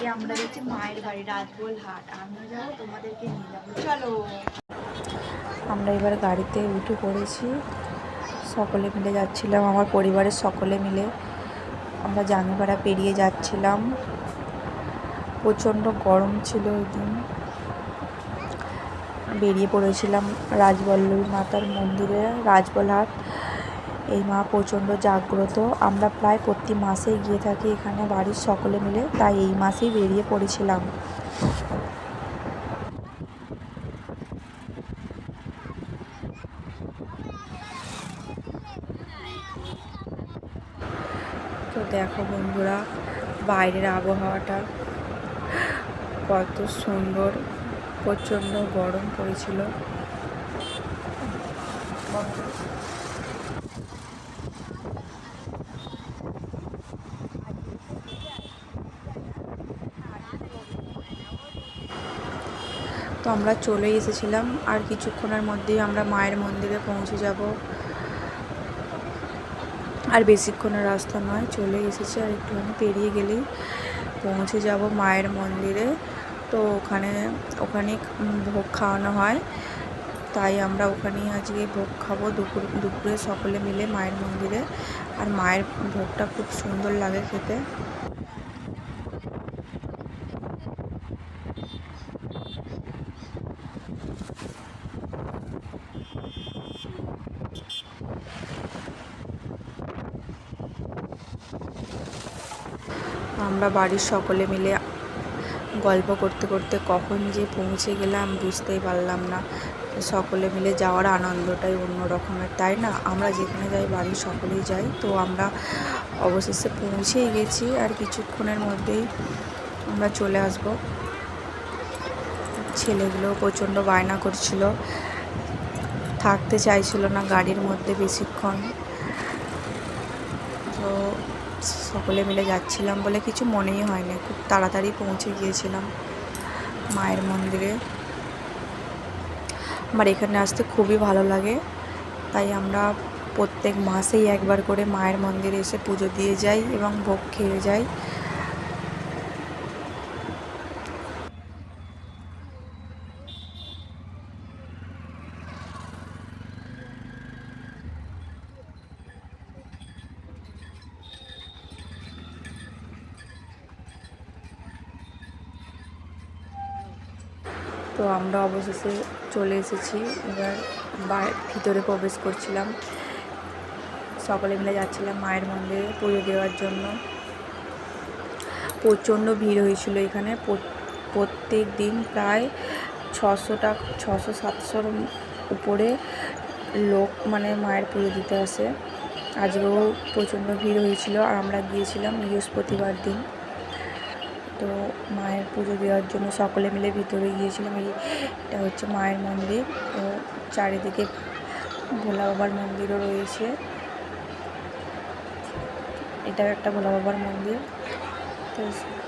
আজকে আমরা যাচ্ছি মায়ের বাড়ি রাজবোল হাট। আমিও তোমাদেরকে নিয়ে যাব। চলো। আমরা এবার গাড়িতে উঠে পড়েছি। সকলে মিলে যাচ্ছিলাম, আমার পরিবারের সকলে মিলে। আমরা জাঙ্গিপাড়া পেরিয়ে যাচ্ছিলাম। প্রচণ্ড গরম ছিল ওই দিন। বেরিয়ে পড়েছিলাম রাজবল্লভী মাতার মন্দিরে রাজবলহাট এই মা প্রচণ্ড জাগ্রত। আমরা প্রায় প্রতি মাসেই গিয়ে থাকি এখানে, বাড়ির সকলে মিলে। তাই এই মাসেই বেরিয়ে পড়েছিলাম। তো দেখো বন্ধুরা, বাইরের আবহাওয়াটা কত সুন্দর, প্রচণ্ড গরম পড়েছিল। আমরা চলে এসেছিলাম আর কিছুক্ষণের মধ্যেই আমরা মায়ের মন্দিরে পৌঁছে যাব। আর বেশিক্ষণের রাস্তা নয় চলে এসেছি আর একটুখানি পেরিয়ে গেলেই পৌঁছে যাব মায়ের মন্দিরে। তো ওখানে ওখানে ভোগ খাওয়ানো হয়। তাই আমরা ওখানেই আজকে ভোগ খাব দুপুর, দুপুরে সকলে মিলে মায়ের মন্দিরে। আর মায়ের ভোগটা খুব সুন্দর লাগে খেতে। আমরা বাড়ির সকলে মিলে গল্প করতে করতে কখন যে পৌঁছে গেলাম বুঝতেই পারলাম না। সকলে মিলে যাওয়ার আনন্দটাই অন্য রকমের তাই না? আমরা যেখানে যাই বাড়ির সকলেই যাই। তো আমরা অবশেষে পৌঁছেই গেছি আর কিছুক্ষণের মধ্যেই আমরা চলে আসব। ছেলেগুলো প্রচণ্ড বায়না করছিল। থাকতে চাইছিল না গাড়ির মধ্যে বেশিক্ষণ। তো সকলে মিলে যাচ্ছিলাম বলে কিছু মনেই হয় না খুব তাড়াতাড়ি পৌঁছে গিয়েছিলাম মায়ের মন্দিরে। আমার এখানে আসতে খুবই ভালো লাগে। তাই আমরা প্রত্যেক মাসেই একবার করে মায়ের মন্দিরে এসে পুজো দিয়ে যাই এবং ভোগ খেয়ে যাই। তো আমরা অবশেষে চলে এসেছি। এবার ভিতরে প্রবেশ করছিলাম। সকলে মিলে যাচ্ছিলাম মায়ের মন্দিরে পুজো দেওয়ার জন্য। প্রচণ্ড ভিড় হয়েছিল এখানে। প্রত্যেক দিন প্রায় ছশোটা ছশো সাতশোর উপরে লোক মানে মায়ের পুজো দিতে আসে। আজকেও প্রচণ্ড ভিড় হয়েছিল। আর আমরা গিয়েছিলাম বৃহস্পতিবার দিন। তো মায়ের পুজো দেওয়ার জন্য সকলে মিলে ভিতরে গিয়েছিলাম এটা হচ্ছে মায়ের মন্দির। তো চারিদিকে ভোলা বাবার মন্দিরও রয়েছে। এটাও একটা ভোলা বাবার মন্দির। তো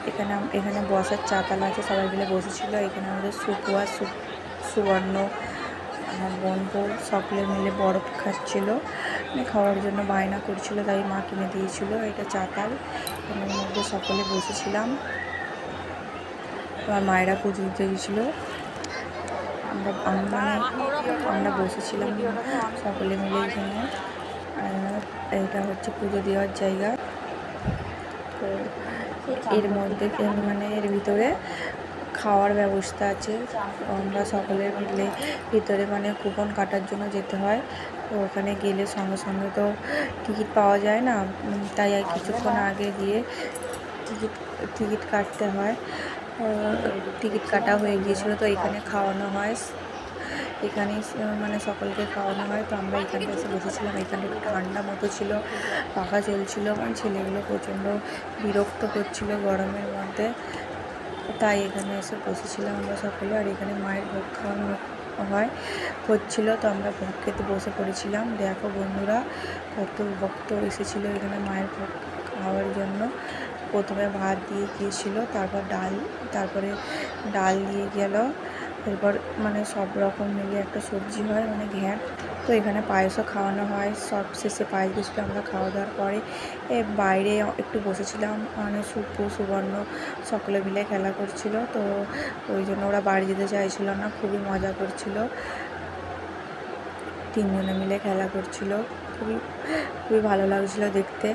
এখানে এখানে বসার চাতাল আছে, সবাই মিলে বসেছিল। এখানে আমাদের সুপুয়া সু- সুবর্ণ, আমার বোন বউ সকলে মিলে বরফ খাচ্ছিল। মানে খাওয়ার জন্য বায়না করছিল, তাই মা কিনে দিয়েছিল এটা চাতাল। এখানের মধ্যে সকলে বসেছিলাম। আমার মায়েরা পুজো দিতে গেছিল। আমরা আম- মানে আমরা বসেছিলাম সকলে মিলে এখানে। এটা হচ্ছে পুজো দেওয়ার জায়গা। তো এর মধ্যে মানে এর ভিতরে খাওয়ার ব্যবস্থা আছে। আমরা সকলে মিলে ভিতরে মানে কুপন কাটার জন্য যেতে হয়। তো ওখানে গেলে সঙ্গে সঙ্গে তো টিকিট পাওয়া যায় না। তাই আর কিছুক্ষণ আগে গিয়ে টিকিট টিকিট কাটতে হয়। টিকিট কাটা হয়ে গিয়েছিল, তো এখানে খাওয়ানো হয়। এখানে মানে সকলকে খাওয়ানো হয়। তো আমরা এখানটা এসে বসেছিলাম। এখানে একটু ঠান্ডা মতো ছিল, পাখা চলছিল কারণ ছেলেগুলো প্রচণ্ড বিরক্ত করছিল গরমের মধ্যে। তাই এখানে এসে বসেছিলাম আমরা সকলে, আর এখানে মায়ের ভোগ খাওয়ানো হয়, হচ্ছিল। তো আমরা ভোগ খেতে বসে পড়েছিলাম। দেখো বন্ধুরা, কত ভক্ত এসেছিল এখানে মায়ের ভোগ খাওয়ার জন্য প্রথমে ভাত দিয়ে গিয়েছিল তারপর ডাল, তারপরে ডাল দিয়ে গেল। এরপর মানে সব রকম মিলিয়ে একটা সবজি হয় মানে ঘ্যাঁট। তো এখানে পায়েসও খাওয়ানো হয়, সব শেষে পায়েস দিয়েছিলো আমরা খাওয়া দাওয়ার পরে। এ বাইরে একটু বসেছিলাম মানে সুপু সুবর্ণ সকলে মিলে খেলা করছিল। তো ওই জন্য ওরা বাড়ি যেতে চাইছিল না, খুবই মজা করছিল। তিনজনে মিলে খেলা করছিল। খুবই খুবই ভালো লাগছিল দেখতে।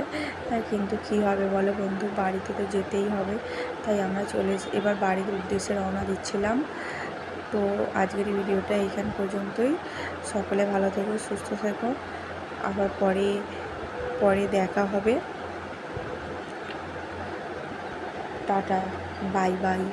হ্যাঁ, কিন্তু কী হবে বলো বন্ধু? বাড়িতে তো যেতেই হবে। তাই আমরা চলে এবার বাড়ির উদ্দেশ্যে রওনা দিচ্ছিলাম। তো আজকের ভিডিওটা এইখান পর্যন্তই। সকলে ভালো থেকো সুস্থ থেকো। আবার পরে পরে দেখা হবে। Tata bye bye.